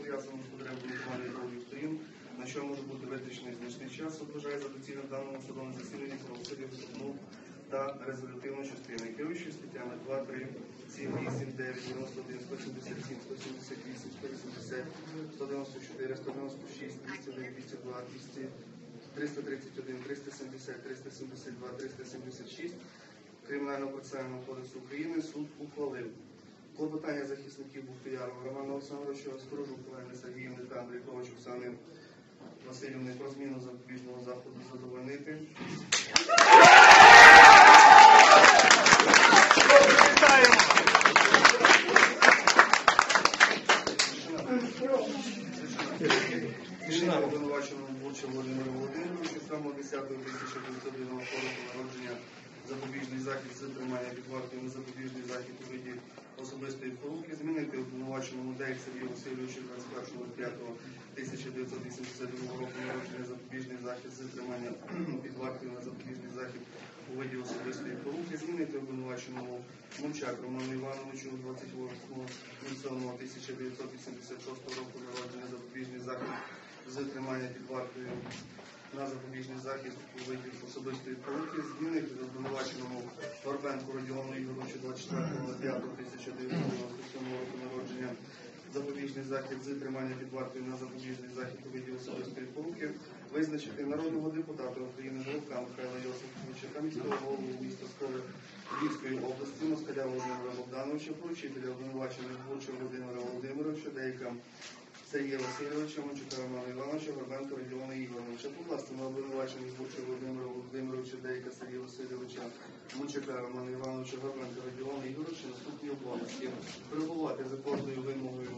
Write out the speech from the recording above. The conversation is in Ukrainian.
пов'язаному з потребою виконання договорів сторін, на що може бути витрачений значний час, вважає за доцільне в даному судовому засіданні правосуддя вступну та резолютивну частину, керуючи статтями 2, 3, 7, 8, 9, 91, 177, 178, 180, 194, 196, 201, 202, 200, 331, 370, 372, 376 Кримінального процесуального кодексу України суд ухвалив клопотання захисників Бухтиярова Романа Олександровича, Сторожук Олени Сергіївни та Андрійкович Оксани Васильівни про зміну запобіжного заходу задовольнити. Рішення обвинуваченого Буча Володимира Володимировича саме 10 1990 року народження запобіжний захід з тримання під вартою на запобіжний особистої поруки, змінити обвинуваченому Дейк Сергію Васильовичу 21.05.1982 року народження запобіжний захід з тримання під вартою на запобіжний захід у виді особистої поруки, змінити обвинуваченому Мунчак Роману Івановичу 28.07.1986 року народження запобіжний захід з тримання під вартою на запобіжний захід у виді особистої поруки, Горбенку Родіону Ігоровичу 24.05.1997 року народження. Запобіжний захід з тримання під вартою на запобіжний захід у виді особистої поруки, визначити народного депутата України Головка Михайла Йосифовича та міського голову міста Сколи Львівської області Москаля Володимира Богдановича, поручителя обвинувачених Буча Володимира Володимировича, деяким Сергія Васильовича, Мончука Романа Івановича, Горбенко Родіона Ігоровича, покласти на обвинувачених Буча Володимира Володимировича, деяка Сергія Васильовича, Мончука Романа Івановича, Горбенка Родіона Ігоровича, наступні обов'язки. Перебувати за кожною вимогою